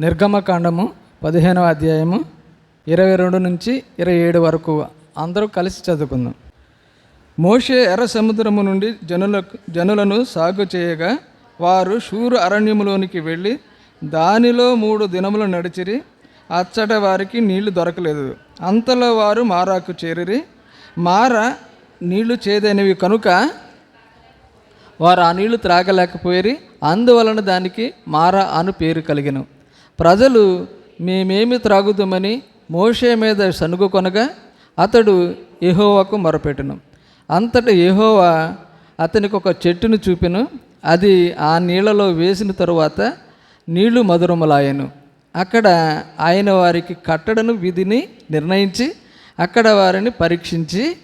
నిర్గమకాండము పదిహేనవ అధ్యాయము ఇరవై రెండు నుంచి ఇరవై ఏడు వరకు అందరూ కలిసి చదువుకుందాం. మోషే ఎర్ర సముద్రము నుండి జనులకు జనులను సాగు చేయగా వారు షూరు అరణ్యములోనికి వెళ్ళి దానిలో మూడు దినములు నడిచిరి అచ్చట వారికి నీళ్ళు దొరకలేదు. అంతలో వారు మారాకు చేరిరి. మార నీళ్ళు చేదైనవి కనుక వారు ఆ నీళ్ళు త్రాగలేకపోయి అందువలన దానికి మారా అను పేరు కలిగిను. ప్రజలు మేమేమి త్రాగుదామని మోషే మీద సనుగు కొనగా అతడు ఎహోవాకు మొరపెట్టను. అంతటి ఎహోవా అతనికి ఒక చెట్టును చూపెను. అది ఆ నీళ్ళలో వేసిన తరువాత నీళ్ళు మధురములాయను. అక్కడ ఆయన వారికి కట్టడను విధిని నిర్ణయించి అక్కడ వారిని పరీక్షించి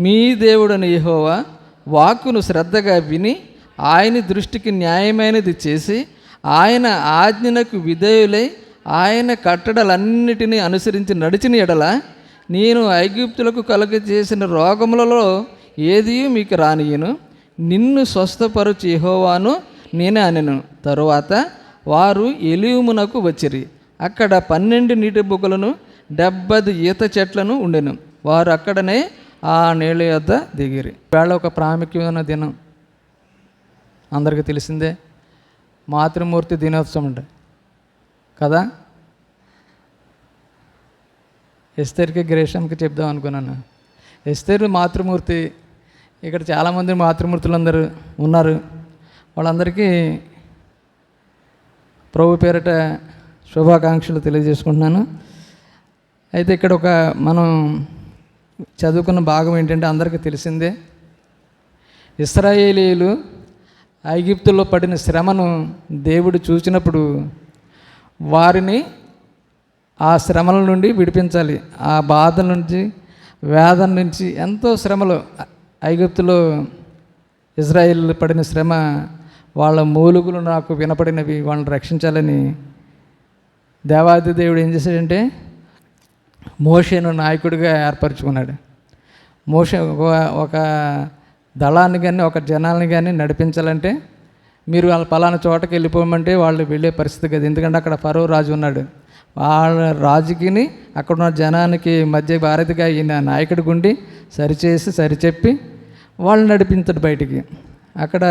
మీ దేవుడని యెహోవా వాక్కును శ్రద్ధగా విని ఆయన దృష్టికి న్యాయమైనది చేసి ఆయన ఆజ్ఞనకు విధేయులై ఆయన కట్టడలన్నిటినీ అనుసరించి నడిచిన ఎడల నేను ఐగుప్తులకు కలుగ చేసిన రోగములలో ఏది మీకు రానియను. నిన్ను స్వస్థపరుచి హోవాను నేనే అనెను. తరువాత వారు ఎలియుమునకు వచ్చిరి. అక్కడ పన్నెండు నీటి బుగ్గలను డెబ్బది ఈత చెట్లను ఉండెను. వారు అక్కడనే ఆ నీళ్ళ యొద్ద దిగిరి. వేళ ఒక ప్రాముఖ్యమైన దినం. అందరికీ తెలిసిందే. మాతృమూర్తి దినోత్సవం అండి కదా? ఎస్తేర్కి గ్రేషంకి చెప్దాం అనుకున్నాను. ఎస్తేర్ మాతృమూర్తి ఇక్కడ చాలామంది మాతృమూర్తులు అందరూ ఉన్నారు. వాళ్ళందరికీ ప్రభు పేరిట శుభాకాంక్షలు తెలియజేసుకుంటున్నాను. అయితే ఇక్కడ ఒక మనం చదువుకున్న భాగం ఏంటంటే అందరికీ తెలిసిందే. ఇస్రాయేలీలు ఐగిప్తులో పడిన శ్రమను దేవుడు చూసినప్పుడు వారిని ఆ శ్రమల నుండి విడిపించాలి. ఆ బాధ నుంచి వేదన నుంచి ఎంతో శ్రమలు. ఐగుప్తులో ఇజ్రాయిల్ పడిన శ్రమ వాళ్ళ మూలుగులు నాకు వినపడినవి వాళ్ళని రక్షించాలని దేవాది దేవుడు ఏం చేశాడంటే మోషేను నాయకుడిగా ఏర్పరచుకున్నాడు. మోషే ఒక- ఒక దళాన్ని కానీ ఒక జనాల్ని కానీ నడిపించాలంటే మీరు వాళ్ళ పలానా చోటకి వెళ్ళిపోమంటే వాళ్ళు వెళ్ళే పరిస్థితి కదా. ఎందుకంటే అక్కడ ఫరో రాజు ఉన్నాడు. వాళ్ళ రాజుకిని అక్కడ ఉన్న జనానికి మధ్య భారతిగా ఈయన నాయకుడి గుండి సరిచేసి సరిచెప్పి వాళ్ళు నడిపించడు బయటికి. అక్కడ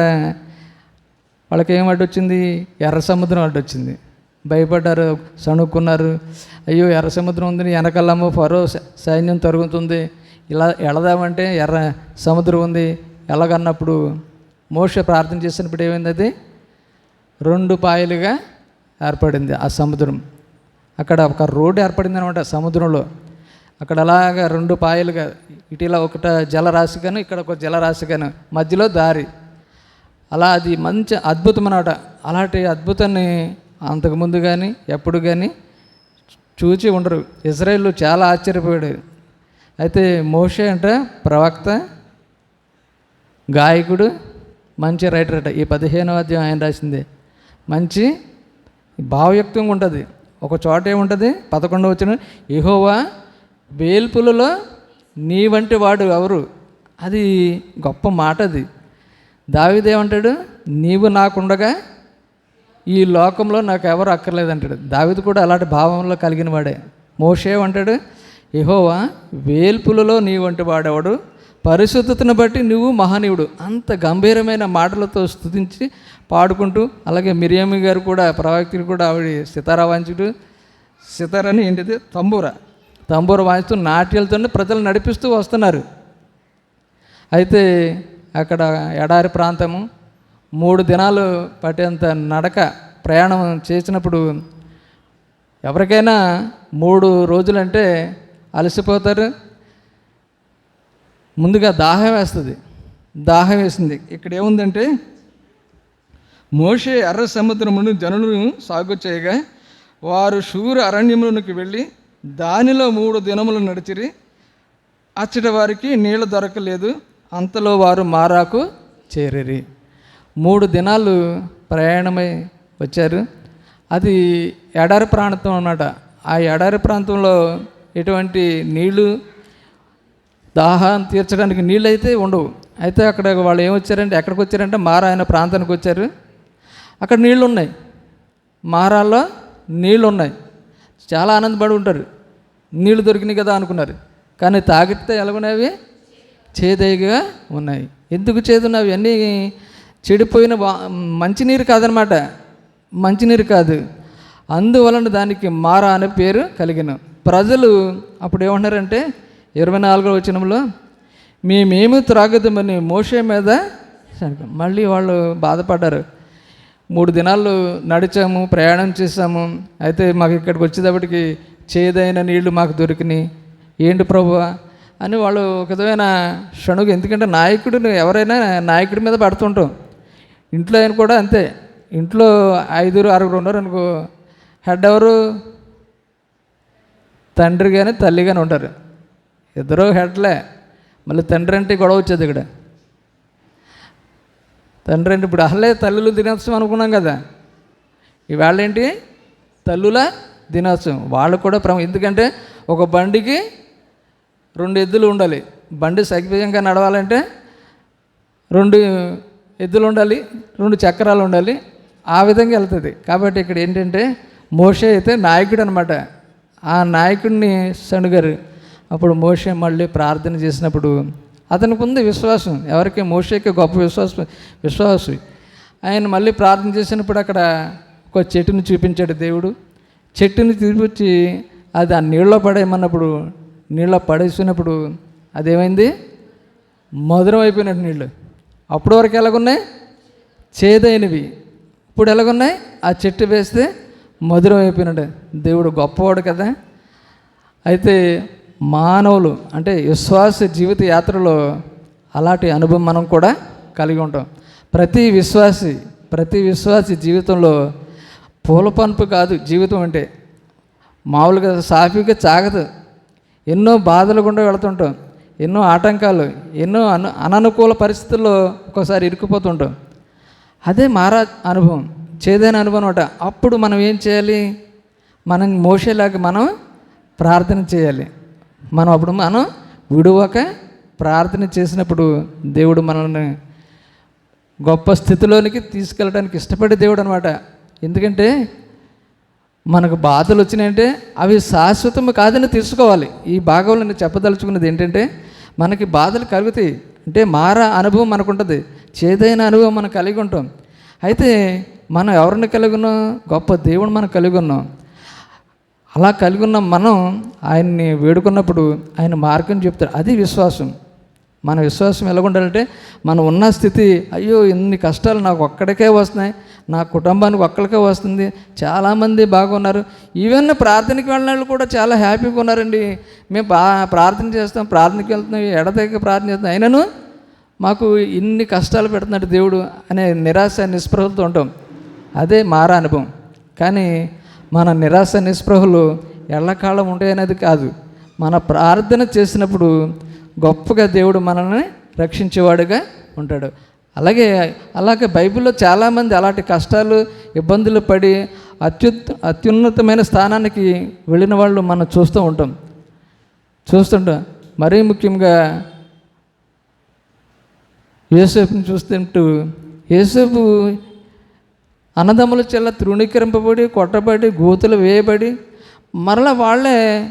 వాళ్ళకి ఏం అడ్డొచ్చింది ఎర్ర సముద్రం అడ్డొచ్చింది భయపడ్డారు సణుక్కున్నారు. అయ్యో ఎర్ర సముద్రం ఉంది వెనకాలమ్మో ఫరో సైన్యం తరుగుతుంది. ఇలా ఎడదామంటే ఎర్ర సముద్రం ఉంది. ఎలాగన్నప్పుడు మోష ప్రార్థన చేసినప్పుడు ఏమైంది అది? రెండు పాయలుగా ఏర్పడింది ఆ సముద్రం. అక్కడ ఒక రోడ్డు ఏర్పడింది అనమాట సముద్రంలో. అక్కడ అలాగా రెండు పాయలుగా ఇటీలా ఒకట జలరాశి గాను ఇక్కడ ఒక జలరాశి కాను మధ్యలో దారి. అలా అది మంచి అద్భుతం అనమాట అలాంటి అద్భుతాన్ని అంతకుముందు కానీ ఎప్పుడు కానీ చూచి ఉండరు. ఇజ్రాయిల్ చాలా ఆశ్చర్యపోయాడు. అయితే మోషే అంటే ప్రవక్త గాయకుడు మంచి రైటర్ అట. ఈ పదిహేనవ అధ్యాయం ఆయన రాసింది. మంచి భావయుక్తంగా ఉంటుంది. ఒక చోట ఏముంటుంది? పదకొండవ వచ్చిన ఇహోవా వేల్పులలో నీ వంటి వాడు ఎవరు? అది గొప్ప మాట అది. దావిదేమంటాడు నీవు నాకుండగా ఈ లోకంలో నాకు ఎవరు అక్కర్లేదంటాడు. దావిది కూడా అలాంటి భావంలో కలిగిన వాడే. మోషే అంటాడు ఇహోవా వేల్పులలో నీ వంటి వాడేవాడు? పరిశుద్ధతను బట్టి నువ్వు మహనీయుడు. అంత గంభీరమైన మాటలతో స్తుతించి పాడుకుంటూ అలాగే మిరియామి గారు కూడా ప్రవక్తులు కూడా ఆవిడ సితారా వాంచుడు సితారని ఏంటిది? తంబూర. తంబూర వాయిస్తూ నాట్యాలతోనే ప్రజలు నడిపిస్తూ వస్తున్నారు. అయితే అక్కడ ఎడారి ప్రాంతము మూడు దినాలు పట్టేంత నడక ప్రయాణం చేసినప్పుడు ఎవరికైనా మూడు రోజులంటే అలసిపోతారు. ముందుగా దాహం వేస్తుంది. దాహం వేసింది. ఇక్కడ ఏముందంటే మోషే ఎర్ర సముద్రమును జనులను సాగు చేయగా వారు శూర అరణ్యములకు వెళ్ళి దానిలో మూడు దినములు నడిచిరి. అచ్చటి వారికి నీళ్ళు దొరకలేదు. అంతలో వారు మారాకు చేరిరి. మూడు దినాలు ప్రయాణమై వచ్చారు. అది ఎడారి ప్రాంతం అన్నమాట. ఆ ఎడారి ప్రాంతంలో ఎటువంటి నీళ్ళు దాహాన్ని తీర్చడానికి నీళ్ళు అయితే ఉండవు. అయితే అక్కడ వాళ్ళు ఏమొచ్చారంటే ఎక్కడికి వచ్చారంటే మారా అనే ప్రాంతానికి వచ్చారు. అక్కడ నీళ్ళు ఉన్నాయి మారాల్లో నీళ్ళు ఉన్నాయి చాలా ఆనందపడి ఉంటారు. నీళ్ళు దొరికినాయి కదా అనుకున్నారు. కానీ తాగితే ఎలాగున్నవి చేదైగా ఉన్నాయి. ఎందుకు చేదున్నవి అన్నీ చెడిపోయిన మంచినీరు కాదనమాట. మంచినీరు కాదు. అందువలన దానికి మారా అనే పేరు కలిగిన. ప్రజలు అప్పుడు ఏమంటున్నారంటే ఇరవై నాలుగో వచనంలో మేమేమి త్రాగదమని మోషే మీద మళ్ళీ వాళ్ళు బాధపడ్డారు. మూడు దినాలు నడిచాము ప్రయాణం చేసాము అయితే మాకు ఇక్కడికి వచ్చేటప్పటికి చేదైన నీళ్ళు మాకు దొరికినాయి. ఏంటి ప్రభు అని వాళ్ళు ఒక విధమైన షణుగు ఎందుకంటే నాయకుడు ఎవరైనా నాయకుడి మీద పడుతుంటాం ఇంట్లో ఆయన కూడా అంతే. ఇంట్లో ఐదుగురు ఆరుగురు ఉన్నారు అనుకో హెడ్ ఎవరు? తండ్రి కానీ తల్లి కానీ ఉంటారు. ఇద్దరు హెడ్లే. మళ్ళీ తండ్రి అంటే గొడవ వచ్చేది ఇక్కడ. తండ్రి అంటే ఇప్పుడు అసలే తల్లులు దినోత్సవం అనుకున్నాం కదా. ఇవాళ ఏంటి? తల్లుల దినోత్సవం. వాళ్ళు కూడా ప్రమ ఎందుకంటే ఒక బండికి రెండు ఎద్దులు ఉండాలి. బండి సగ్విజంగా నడవాలంటే రెండు ఎద్దులు ఉండాలి రెండు చక్రాలు ఉండాలి. ఆ విధంగా వెళ్తుంది. కాబట్టి ఇక్కడ ఏంటంటే మోషే అయితే నాయకుడు అనమాట ఆ నాయకుడిని సణుగారు అప్పుడు మోషే మళ్ళీ ప్రార్థన చేసినప్పుడు అతనికి ఉంది విశ్వాసం ఎవరికి? మోషేకి గొప్ప విశ్వాసం విశ్వాసం. ఆయన మళ్ళీ ప్రార్థన చేసినప్పుడు అక్కడ ఒక చెట్టుని చూపించాడు దేవుడు. చెట్టుని చూపించి అది ఆ నీళ్ళలో పడేయమన్నప్పుడు నీళ్ళలో పడేసినప్పుడు అదేమైంది? మధురం అయిపోయినట్టు నీళ్ళు. అప్పటి వరకు ఎలాగున్నాయి? చేదైనవి. ఇప్పుడు ఎలాగున్నాయి? ఆ చెట్టు వేస్తే మధురం అయిపోయినట్టు. దేవుడు గొప్పవాడు కదా. అయితే మానవులు అంటే విశ్వాస జీవిత యాత్రలో అలాంటి అనుభవం మనం కూడా కలిగి ఉంటాం. ప్రతి విశ్వాసి ప్రతి విశ్వాసి జీవితంలో పూల పంపు కాదు జీవితం అంటే. మామూలుగా సాఫీగా సాగదు ఎన్నో బాధలు గుండా వెళుతుంటాం. ఎన్నో ఆటంకాలు ఎన్నో అను అననుకూల పరిస్థితుల్లో ఒక్కోసారి ఇరుక్కుపోతుంటాం. అదే మారా అనుభవం చేదైన అనుభవం అట అప్పుడు మనం ఏం చేయాలి? మనం మోసేలాగా మనం ప్రార్థన చేయాలి. మనం అప్పుడు మనం విడువక ప్రార్థన చేసినప్పుడు దేవుడు మనల్ని గొప్ప స్థితిలోనికి తీసుకెళ్ళడానికి ఇష్టపడే దేవుడు అనమాట ఎందుకంటే మనకు బాధలు వచ్చినాయంటే అవి శాశ్వతం కాదని తెలుసుకోవాలి. ఈ భాగంలో నేను చెప్పదలుచుకున్నది ఏంటంటే మనకి బాధలు కలుగుతాయి. అంటే మారా అనుభవం మనకు ఉంటుంది చేదైన అనుభవం మనం కలిగి ఉంటాం. అయితే మనం ఎవరిని కలిగి ఉన్నాం? గొప్ప దేవుడు మనం కలిగి ఉన్నాం. అలా కలిగి ఉన్న మనం ఆయన్ని వేడుకున్నప్పుడు ఆయన మార్గం చెప్తారు అది విశ్వాసం. మన విశ్వాసం ఎలా ఉండాలంటే మనం ఉన్న స్థితి అయ్యో ఇన్ని కష్టాలు నాకు ఒక్కడికే వస్తున్నాయి నా కుటుంబానికి ఒక్కడికే వస్తుంది చాలామంది బాగున్నారు. ఈవెన్ ప్రార్థనకి వెళ్ళిన వాళ్ళు కూడా చాలా హ్యాపీగా ఉన్నారండి. మేము బా ప్రార్థన చేస్తాం ప్రార్థనకి వెళ్తున్నాం ఎడతెగ ప్రార్థన చేస్తాం అయినను మాకు ఇన్ని కష్టాలు పెడుతున్నాడు దేవుడు అనే నిరాశ నిస్పృహలతో ఉంటాం. అదే మారా అనుభవం. కానీ మన నిరాశ నిస్పృహలు ఎల్లకాలం ఉంటాయనేది కాదు. మన ప్రార్థన చేసినప్పుడు గొప్పగా దేవుడు మనల్ని రక్షించేవాడుగా ఉంటాడు. అలాగే అలాగే బైబిల్లో చాలామంది అలాంటి కష్టాలు ఇబ్బందులు పడి అత్యు అత్యున్నతమైన స్థానానికి వెళ్ళిన వాళ్ళు మనం చూస్తూ ఉంటాం. చూస్తుంటాం మరీ ముఖ్యంగా యేసేపుని చూస్తుంటూ యేసేపు అన్నదమ్ముల చెల్ల తృణీకరింపబడి కొట్టబడి గోతులు వేయబడి మరలా వాళ్ళే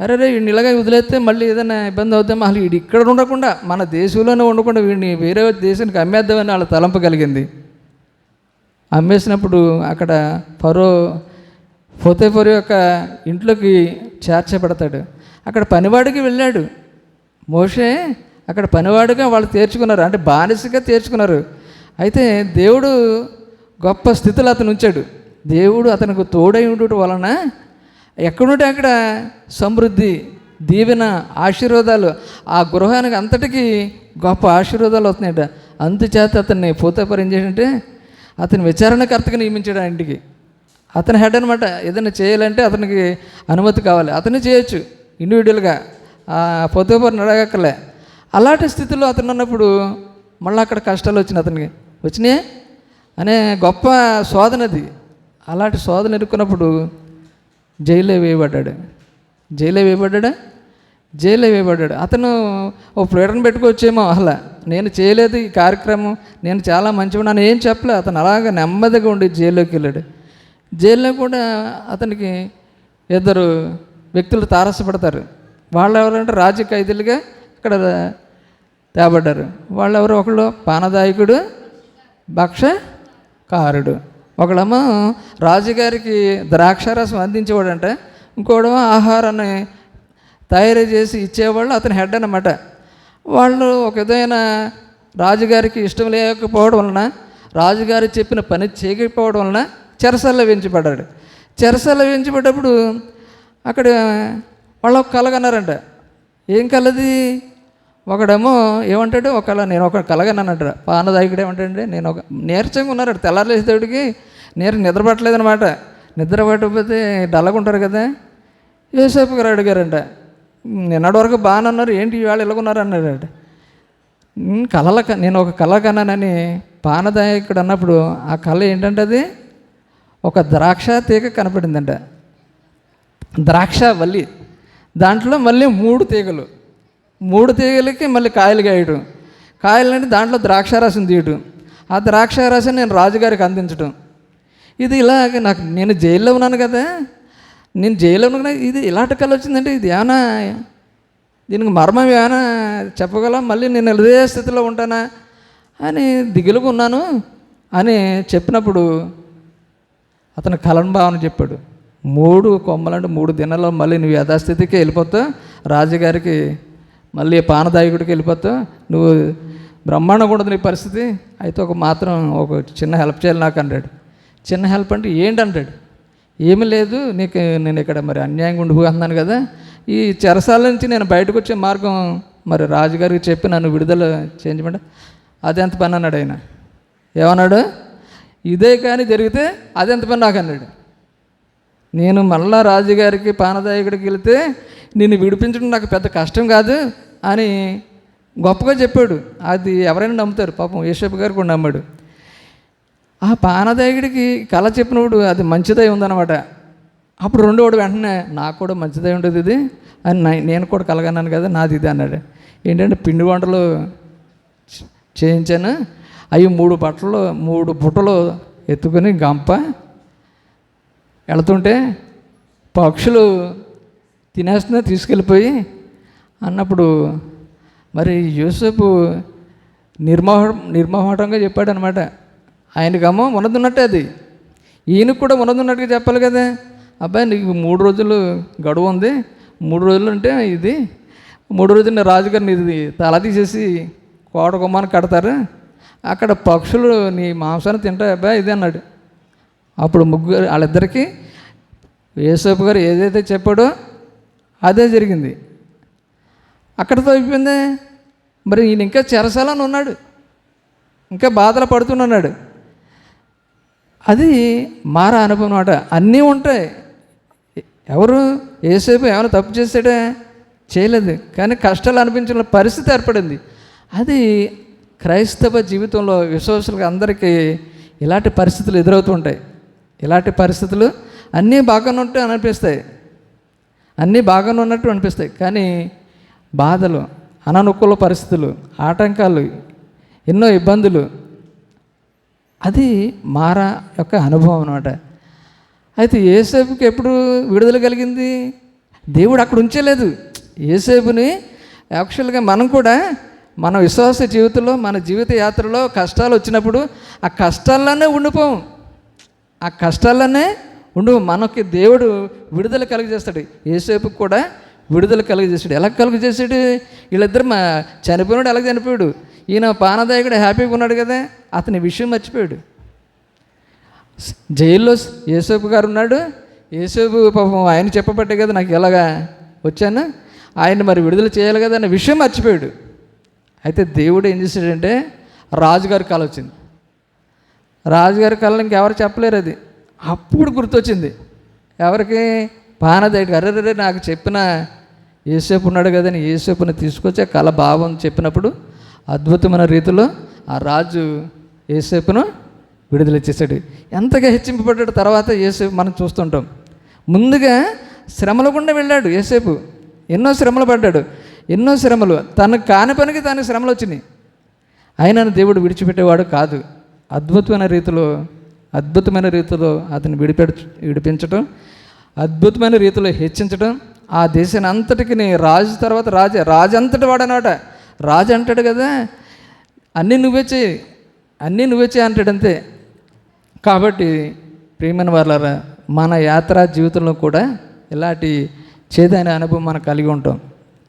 అరే రే వీడిని ఇలాగే వదిలేస్తే మళ్ళీ ఏదైనా ఇబ్బంది అవుతామో అసలు వీడు ఇక్కడ ఉండకుండా మన దేశంలోనే ఉండకుండా వీడిని వేరే దేశానికి అమ్మేద్దామని వాళ్ళ తలంపు కలిగింది. అమ్మేసినప్పుడు అక్కడ ఫరో ఫోతేఫరు యొక్క ఇంట్లోకి చేర్చబడతాడు. అక్కడ పనివాడికి వెళ్ళాడు. మోషే అక్కడ పనివాడిగా వాళ్ళు తీర్చుకున్నారు. అంటే బానిసగా తీర్చుకున్నారు. అయితే దేవుడు గొప్ప స్థితిలో అతను ఉంచాడు. దేవుడు అతనికి తోడై ఉండటం వలన ఎక్కడుంటే అక్కడ సమృద్ధి దీవెన ఆశీర్వాదాలు ఆ గృహానికి అంతటికీ గొప్ప ఆశీర్వాదాలు వస్తున్నాయట. అందుచేత అతన్ని పోతేపర్ ఏం చేసింటే అతని విచారణకర్తగా నియమించాడు ఆ ఇంటికి. అతని హెడ్ అనమాట ఏదైనా చేయాలంటే అతనికి అనుమతి కావాలి. అతను చేయొచ్చు ఇండివిజువల్గా ఆ పొద్దుపరిని అడగక్కర్లే అలాంటి స్థితిలో అతను ఉన్నప్పుడు మళ్ళీ అక్కడ కష్టాలు వచ్చినాయి అతనికి. వచ్చినాయి? అనే గొప్ప శోధనది. అలాంటి శోధన ఎదుర్కొన్నప్పుడు జైల్లో వేయబడ్డాడు. జైల్లో వేయబడ్డా జైల్లో వేయబడ్డాడు. అతను ఓ ప్రేరణ పెట్టుకోవచ్చేమో అలా. నేను చేయలేదు ఈ కార్యక్రమం. నేను చాలా మంచివాడు అని ఏం చెప్పలే. అతను అలాగ నెమ్మదిగా ఉండి జైల్లోకి వెళ్ళాడు. జైల్లో కూడా అతనికి ఇద్దరు వ్యక్తులు తారసపడతారు. వాళ్ళు ఎవరంటే రాజ్య ఖైదీలుగా ఇక్కడ తేబడ్డారు. వాళ్ళు ఎవరు ఒకళ్ళు పానదాయకుడు భక్ష కారుడు. ఒకడేమో రాజుగారికి ద్రాక్షారసం అందించేవాడంట. ఇంకోడేమో ఆహారాన్ని తయారు చేసి ఇచ్చేవాళ్ళు అతని హెడ్ అన్నమాట. వాళ్ళు ఒక విధమైన రాజుగారికి ఇష్టం లేకపోవడం వలన రాజుగారు చెప్పిన పని చేయకపోవడం వలన చెరసల్ల వెంచబడ్డాడు చెరసల్ల వెంచబడ్డప్పుడు అక్కడ వాళ్ళు ఒక కలగన్నారంట. ఏం కలది? ఒకడేమో ఏమంటాడు? ఒక కళ నేను ఒక కలగన్నానంట పానదాయకుడు ఏమంటాడంటే నేను ఒక నీరసంగా ఉన్నాడు తెల్లారలేసేటోడికి నేను నిద్రపట్టలేదు అనమాట నిద్ర పట్టకపోతే డల్లగా ఉంటారు కదా. యేసేపు గారు అడిగారంట నిన్నటి వరకు బాగానే ఉన్నారు ఏంటి ఇవాళ ఇలాగున్నారు అన్నాడు "ఉమ్, కలల క- నేను ఒక కళ కన్నానని పానదాయకుడు అన్నప్పుడు ఆ కళ ఏంటంటే అది? ఒక ద్రాక్ష తీగ కనపడిందంట. ద్రాక్ష వల్లి. దాంట్లో మళ్ళీ మూడు తీగలు. మూడు తీగలకి మళ్ళీ కాయలు కాయడం. కాయలు అంటే దాంట్లో ద్రాక్షారసం తీయటం ఆ ద్రాక్షారసం నేను రాజుగారికి అందించడం ఇది ఇలాగ నాకు నేను జైల్లో ఉన్నాను కదా. నేను జైల్లో ఉన్నా ఇది ఇలాంటి కళ వచ్చిందంటే ఇది ఏమైనా దీనికి మర్మం ఏమైనా చెప్పగలం మళ్ళీ నేను ఇదే స్థితిలో ఉంటానా? అని దిగులుగా ఉన్నాను. అని చెప్పినప్పుడు అతను కలన్ భావన చెప్పాడు. మూడు కొమ్మలంటే మూడు దినాల్లో మళ్ళీ నువ్వు యథాస్థితికి వెళ్ళిపోతావు. రాజుగారికి మళ్ళీ పానదాయకుడికి వెళ్ళిపోతావు. నువ్వు బ్రహ్మాండంగా ఉండదు నీ పరిస్థితి. అయితే ఒక మాత్రం ఒక చిన్న హెల్ప్ చేయాలి నాకు అన్నాడు చిన్న హెల్ప్ అంటే ఏంటి అంటాడు. ఏమీ లేదు నీకు నేను ఇక్కడ మరి అన్యాయంగా ఉండిపోతున్నాను కదా. ఈ చెరసాల నుంచి నేను బయటకు వచ్చే మార్గం మరి రాజుగారికి చెప్పి నన్ను విడుదల చేయించమంటే అదెంత పని అన్నాడు ఆయన. ఏమన్నాడు? ఇదే కానీ జరిగితే అదెంత పని నాకు అన్నాడు. నేను మళ్ళా రాజుగారికి పానదాయకుడికి వెళితే నిన్ను విడిపించడం నాకు పెద్ద కష్టం కాదు. అని గొప్పగా చెప్పాడు. అది ఎవరైనా నమ్ముతారు. పాపం యేషప్ గారు కూడా నమ్మాడు. ఆ పానదాయకుడికి కళ చెప్పినప్పుడు అది మంచిదై ఉందన్నమాట. అప్పుడు రెండోడు వెంటనే నాకు కూడా మంచిదై ఉండదు ఇది. అని నేను కూడా కలగన్నాను కదా నాది ఇది అన్నాడు. ఏంటంటే పిండి వంటలు చేయించాను. అవి మూడు బట్టలు మూడు బుట్టలు ఎత్తుకొని గంప వెళుతుంటే పక్షులు తినేస్తున్నా తీసుకెళ్ళిపోయి అన్నప్పుడు మరి యూసఫ్ నిర్మోహ నిర్మోహటంగా చెప్పాడు అనమాట ఆయనకమ్మో ఉన్నదున్నట్టే అది. ఈయనకు కూడా ఉన్నదున్నట్టుగా చెప్పాలి కదా. అబ్బాయి నీకు మూడు రోజులు గడువు ఉంది. మూడు రోజులు అంటే ఇది. మూడు రోజులు రాజుగారిని ఇది తల తీసేసి కోట కొమ్మని కడతారు. అక్కడ పక్షులు నీ మాంసాన్ని తింటా అబ్బాయి ఇది అన్నాడు. అప్పుడు ముగ్గురు వాళ్ళిద్దరికీ యేసోపు గారు ఏదైతే చెప్పాడో అదే జరిగింది. అక్కడితో అయిపోయిందే మరి ఈయన ఇంకా చెరసాలని ఉన్నాడు. ఇంకా బాధలు పడుతున్నాడు అది మారా అనుభవం అనమాట అన్నీ ఉంటాయి. ఎవరు ఏసేపు ఏమైనా తప్పు చేసాడే చేయలేదు. కానీ కష్టాలు అనిపించిన పరిస్థితి ఏర్పడింది. అది క్రైస్తవ జీవితంలో విశ్వాసులకు అందరికీ ఇలాంటి పరిస్థితులు ఎదురవుతుంటాయి ఇలాంటి పరిస్థితులు అన్నీ బాగానే ఉంటాయి అనిపిస్తాయి. అన్నీ బాగానే ఉన్నట్టు అనిపిస్తాయి. కానీ బాధలు అననుకూల పరిస్థితులు ఆటంకాలు ఎన్నో ఇబ్బందులు. అది మారా యొక్క అనుభవం అనమాట అయితే ఏసేపుకి ఎప్పుడు విడుదల కలిగింది? దేవుడు అక్కడ ఉంచలేదు. ఏసేపుని యాక్చువల్గా మనం కూడా మన విశ్వాస జీవితంలో మన జీవిత యాత్రలో కష్టాలు వచ్చినప్పుడు ఆ కష్టాల్లోనే ఉండిపోం. ఆ కష్టాల్లోనే ఉండు. మనకి దేవుడు విడుదల కలుగజేస్తాడు. ఏసేపుకి కూడా విడుదల కలుగజేసాడు ఎలా కలుగజేసాడు వీళ్ళిద్దరు మా చనిపోయినాడు ఎలా చనిపోయాడు? ఈయన పానదాయకుడు హ్యాపీగా ఉన్నాడు కదా అతని విషయం మర్చిపోయాడు. జైల్లో యేసేపు గారు ఉన్నాడు. యేసేపు పాపం ఆయన చెప్పబట్టే కదా నాకు ఎలాగా వచ్చాను. ఆయన మరి విడుదల చేయాలి కదా అన్న విషయం మర్చిపోయాడు. అయితే దేవుడు ఏం చేశాడంటే రాజుగారి కళ వచ్చింది. రాజుగారి కళ ఇంకెవరు చెప్పలేరు అది. అప్పుడు గుర్తొచ్చింది. ఎవరికి? పానదైట్ అరే నాకు చెప్పిన ఏసేపు ఉన్నాడు కదని ఏసేపుని తీసుకొచ్చి కళ భావం చెప్పినప్పుడు అద్భుతమైన రీతిలో ఆ రాజు ఏసేపును విడుదల చేశాడు. ఎంతగా హెచ్చింపబడ్డాడు తర్వాత ఏసేపు మనం చూస్తుంటాం. ముందుగా శ్రమల గుండా వెళ్ళాడు ఏసేపు ఎన్నో శ్రమలు పడ్డాడు. ఎన్నో శ్రమలు. తనకు కాని పనికి తన శ్రమలు వచ్చినాయి. అయినా దేవుడు విడిచిపెట్టేవాడు కాదు. అద్భుతమైన రీతిలో అద్భుతమైన రీతిలో అతను విడిపెడు విడిపించటం అద్భుతమైన రీతిలో హెచ్చించడం ఆ దేశాన్ని అంతటికి రాజు తర్వాత రాజే రాజు అంతటి వాడనమాట. రాజు అంటాడు కదా అన్నీ నువ్వే చేయి అన్నీ నువ్వే చేయి అంటాడు అంతే కాబట్టి ప్రియమైన వాళ్ళారా మన యాత్రా జీవితంలో కూడా ఇలాంటి చేదైన అనుభవం మనం కలిగి ఉంటాం.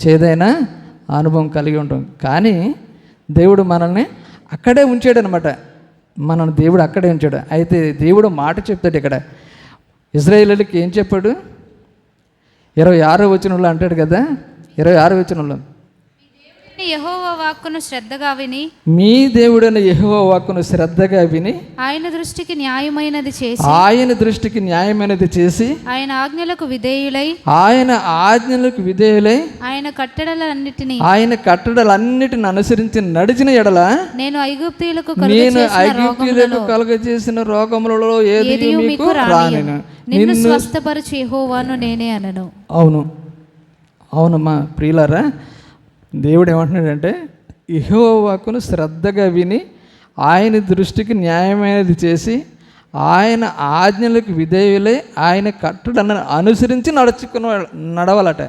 చేదైన అనుభవం కలిగి ఉంటాం. కానీ దేవుడు మనల్ని అక్కడే ఉంచాడు అనమాట మనల్ని దేవుడు అక్కడే ఉంచాడు. అయితే దేవుడు మాట చెప్తాడు ఇక్కడ. ఇజ్రాయేలీలకి ఏం చెప్పాడు? ఇరవై ఆరో వచనంలో అంటాడు కదా? ఇరవై ఆరో వచనంలో. యెహోవా వాక్కును శ్రద్ధగా విని మీ దేవుడైన యెహోవా వాక్కును శ్రద్ధగా విని ఆయన దృష్టికి న్యాయమైనది చేసి ఆయన దృష్టికి న్యాయమైనది చేసి ఆయన ఆజ్ఞలకు విధేయులై ఆయన ఆజ్ఞలకు విధేయులై ఆయన కట్టడలన్నిటినీ ఆయన కట్టడలన్నిటిని అనుసరించి నడిచిన ఎడల నేను ఐగుప్తీయులకు నేను ఐగుప్తులకు కలుగజేసిన రోగములలో ఏది మీకు రానిను రానియను నిన్ను స్వస్థపరచు యెహోవాను నేనే అనను. అవును. అవునమ్మా ప్రియులారా దేవుడు ఏమంటున్నాడంటే ఇహోవాకును శ్రద్ధగా విని ఆయన దృష్టికి న్యాయమైనది చేసి ఆయన ఆజ్ఞలకు విధేయులై ఆయన కట్టుడన్న అనుసరించి నడుచుకున్న నడవాలట.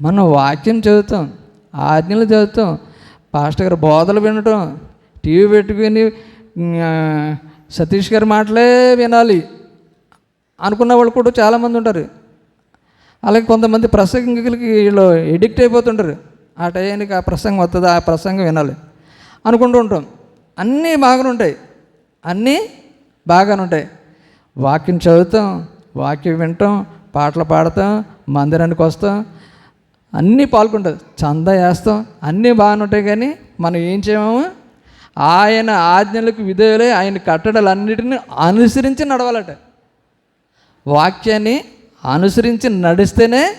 మనం వాక్యం చదువుతాం ఆజ్ఞలు చదువుతాం పాస్టర్ గారు బోధలు వినటం టీవీ పెట్టుకుని సతీష్ గారి మాటలే వినాలి అనుకున్న వాళ్ళు కూడా చాలామంది ఉంటారు. అలాగే కొంతమంది ప్రసంగికులకి వీళ్ళు ఎడిక్ట్ అయిపోతుంటారు. ఆ టయానికి ఆ ప్రసంగం వస్తుంది ఆ ప్రసంగం వినాలి. అనుకుంటూ ఉంటాం. అన్నీ బాగానే ఉంటాయి అన్నీ బాగానే ఉంటాయి వాక్యం చదువుతాం వాక్యం వింటాం పాటలు పాడతాం మందిరానికి వస్తాం. అన్నీ పాల్గొంటాం. చంద వేస్తాం. అన్నీ బాగానే ఉంటాయి కానీ మనం ఏం చేయము? ఆయన ఆజ్ఞలకు విధేయులై ఆయన కట్టడలన్నిటిని అనుసరించి నడవాలట. వాక్యాన్ని అనుసరించి నడిస్తేనే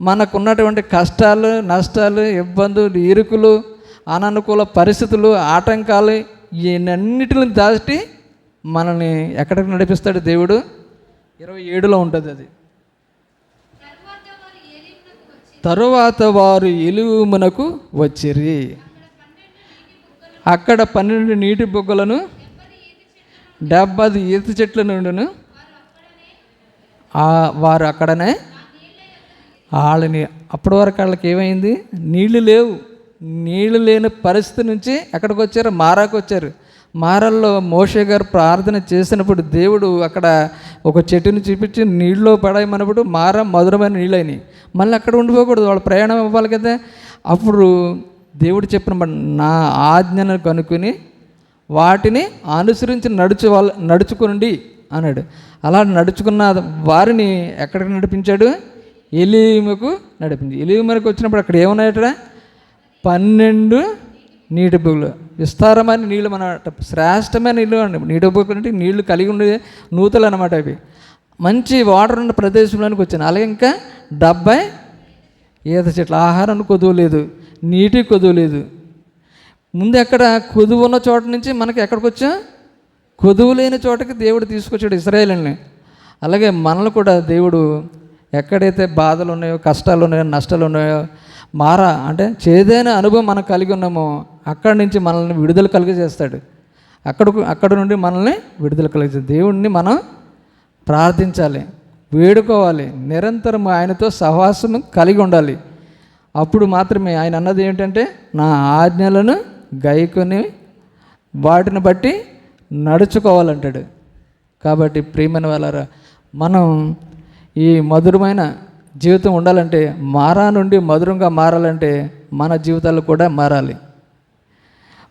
మనకున్నటువంటి కష్టాలు నష్టాలు ఇబ్బందులు ఇరుకులు అననుకూల పరిస్థితులు ఆటంకాలు ఇవన్నిటిని దాటి మనల్ని ఎక్కడికి నడిపిస్తాడు దేవుడు? ఇరవై ఏడులో ఉంటుంది అది. తరువాత వారు ఎలుగుమునకు వచ్చిరి. అక్కడ పన్నెండు నీటి బొగ్గలను డెబ్బై ఈత చెట్ల నుండిను వారు అక్కడనే వాళ్ళని అప్పటి వరకు వాళ్ళకి ఏమైంది? నీళ్ళు లేవు. నీళ్ళు లేని పరిస్థితి నుంచి ఎక్కడికి వచ్చారు? మారాకు వచ్చారు. మారల్లో మోషే గారు ప్రార్థన చేసినప్పుడు దేవుడు అక్కడ ఒక చెట్టుని చూపించి నీళ్ళలో పడాయమన్నప్పుడు మార మధురమైన నీళ్ళని మళ్ళీ అక్కడ ఉండిపోకూడదు. వాళ్ళ ప్రయాణం ఇవ్వాలి కదా. అప్పుడు దేవుడు చెప్పిన నా ఆజ్ఞను కనుక్కొని వాటిని అనుసరించి నడుచు వాళ్ళ నడుచుకునండి అన్నాడు. అలా నడుచుకున్న వారిని ఎక్కడికి నడిపించాడు? ఎలీముకు నడిపింది. ఎలీములకు వచ్చినప్పుడు అక్కడ ఏమున్నాయట పన్నెండు నీటి బొగ్గులు. విస్తారమైన నీళ్ళు మన శ్రేష్టమైన నీళ్ళు అండి. నీటి బొగ్గులు అంటే నీళ్ళు కలిగి ఉండే నూతలు అనమాట అవి. మంచి వాటర్ ఉన్న ప్రదేశంలోనికి వచ్చాను. అలాగే ఇంకా డెబ్బై ఈత చెట్లు. ఆహారానికి కొదువు లేదు. నీటి కొదువు లేదు. ముందు ఎక్కడ కొదువు ఉన్న చోట నుంచి మనకి ఎక్కడికి వచ్చా? కొదువు లేని చోటకి దేవుడు తీసుకొచ్చాడు ఇస్రాయేల్ని. అలాగే మనల్ని కూడా దేవుడు ఎక్కడైతే బాధలు ఉన్నాయో కష్టాలు ఉన్నాయో నష్టాలు ఉన్నాయో మారా అంటే చేదైన అనుభవం మనం కలిగి ఉన్నామో అక్కడి నుంచి మనల్ని విడుదల కలిగజేస్తాడు. అక్కడ అక్కడ నుండి మనల్ని విడుదల కలిగి దేవుడిని మనం ప్రార్థించాలి వేడుకోవాలి నిరంతరం ఆయనతో సహవాసం కలిగి ఉండాలి. అప్పుడు మాత్రమే ఆయన అన్నది ఏంటంటే నా ఆజ్ఞలను గైకొని వాటిని బట్టి నడుచుకోవాలంటాడు. కాబట్టి ప్రియమైన వాళ్ళారా మనం ఈ మధురమైన జీవితం ఉండాలంటే మారా నుండి మధురంగా మారాలంటే మన జీవితాలు కూడా మారాలి.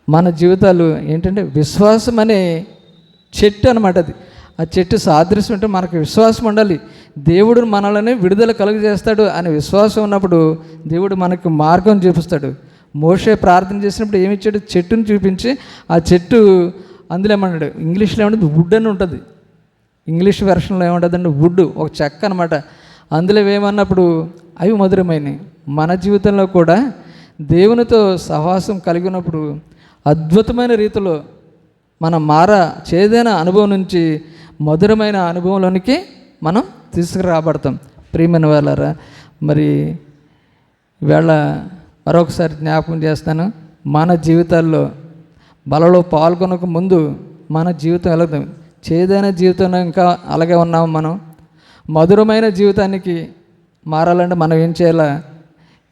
మన జీవితాలు ఏంటంటే విశ్వాసం అనే చెట్టు అనమాట అది. ఆ చెట్టు సాదృశ్యం అంటే మనకు విశ్వాసం ఉండాలి. దేవుడు మనల్ని విడుదల కలుగజేస్తాడు అనే విశ్వాసం ఉన్నప్పుడు దేవుడు మనకు మార్గం చూపిస్తాడు. మోషే ప్రార్థన చేసినప్పుడు ఏమి ఇచ్చాడు? చెట్టును చూపించి ఆ చెట్టు అందులో ఏమన్నాడు? ఇంగ్లీష్లో ఏమంటే వుడ్ అని ఉంటుంది. ఇంగ్లీష్ వెర్షన్లో ఏముంటుందండి వుడ్ ఒక చెక్క అనమాట అందులో ఏమన్నప్పుడు అవి మధురమైనవి మన జీవితంలో కూడా దేవునితో సహవాసం కలిగి ఉన్నప్పుడు అద్భుతమైన రీతిలో మన మార చేదైన అనుభవం నుంచి మధురమైన అనుభవంలోనికి మనం తీసుకురాబడతాం. ప్రియమైన వాళ్ళారా మరి ఇవాళ మరొకసారి జ్ఞాపకం చేస్తాను. మన జీవితాల్లో బలలో పాల్గొనక ముందు మన జీవితం ఎలా చేదైన జీవితంలో ఇంకా అలాగే ఉన్నాము మనం. మధురమైన జీవితానికి మారాలంటే మనం ఏం చేయాలా?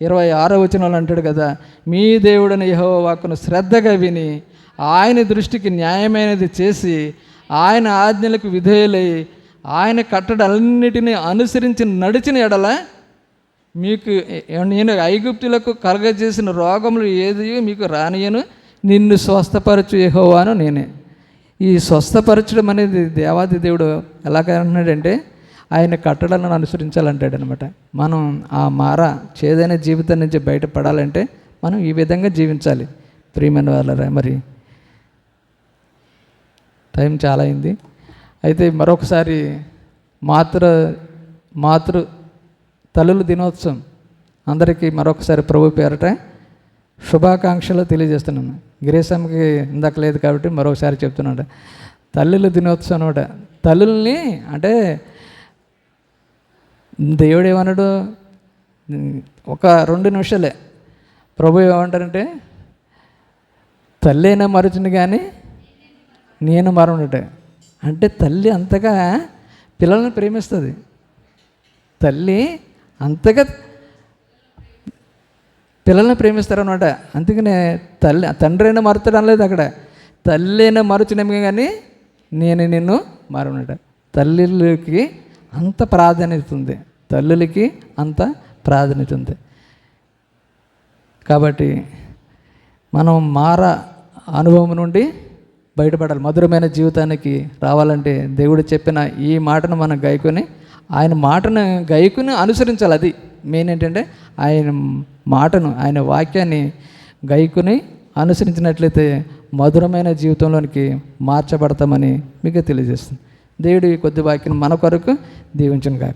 ఇరవై ఆరో వచనంలో అంటాడు కదా మీ దేవుడని యహో వాక్కును శ్రద్ధగా విని ఆయన దృష్టికి న్యాయమైనది చేసి ఆయన ఆజ్ఞలకు విధేయులై ఆయన కట్టడలన్నిటినీ అనుసరించి నడిచిన ఎడల మీకు నేను ఐగుప్తులకు కలగజేసిన రోగములు ఏది మీకు రానియను. నిన్ను స్వస్థపరచు యహోవాను నేనే. ఈ స్వస్థపరచడం అనేది దేవాది దేవుడు ఎలాగన్నాడంటే ఆయన కట్టడాలను అనుసరించాలంటాడు అనమాట మనం ఆ మార చేదైన జీవితం నుంచి బయటపడాలంటే మనం ఈ విధంగా జీవించాలి. ప్రియమైన వాళ్ళరా మరి టైం చాలా అయింది. అయితే మరొకసారి మాతృ మాతృ తల్లుల దినోత్సవం అందరికీ మరొకసారి ప్రభు పేరట శుభాకాంక్షలు తెలియజేస్తున్నాను. గిరీశమ్మకి ఇందాక లేదు కాబట్టి మరొకసారి చెప్తున్నాడు. తల్లుల దినోత్సవం అనమాట తల్లుల్ని అంటే దేవుడు ఏమన్నాడు? ఒక రెండు నిమిషాలే. ప్రభు ఏమంటారంటే తల్లి అయినా మరుచుని కానీ నేను మరొకటి అంటే తల్లి అంతగా పిల్లల్ని ప్రేమిస్తుంది. తల్లి అంతగా పిల్లల్ని ప్రేమిస్తారనమాట అందుకనే తల్లి తండ్రి అయినా మారుతాడు అనలేదు అక్కడ. తల్లి అయినా మరుచునేమి కానీ నేను నిన్ను మారనట తల్లికి అంత ప్రాధాన్యత ఉంది. తల్లులకి అంత ప్రాధాన్యత ఉంది. కాబట్టి మనం మార అనుభవం నుండి బయటపడాలి. మధురమైన జీవితానికి రావాలంటే దేవుడు చెప్పిన ఈ మాటను మనం గైకొని ఆయన మాటను గైకుని అనుసరించాలి. అది మెయిన్ ఏంటంటే ఆయన మాటను ఆయన వాక్యాన్ని గైకుని అనుసరించినట్లయితే మధురమైన జీవితంలోనికి మార్చబడతామని మీకు తెలియజేస్తుంది. దేవుడి కొద్ది వాక్యం మన కొరకు దీవించను కాక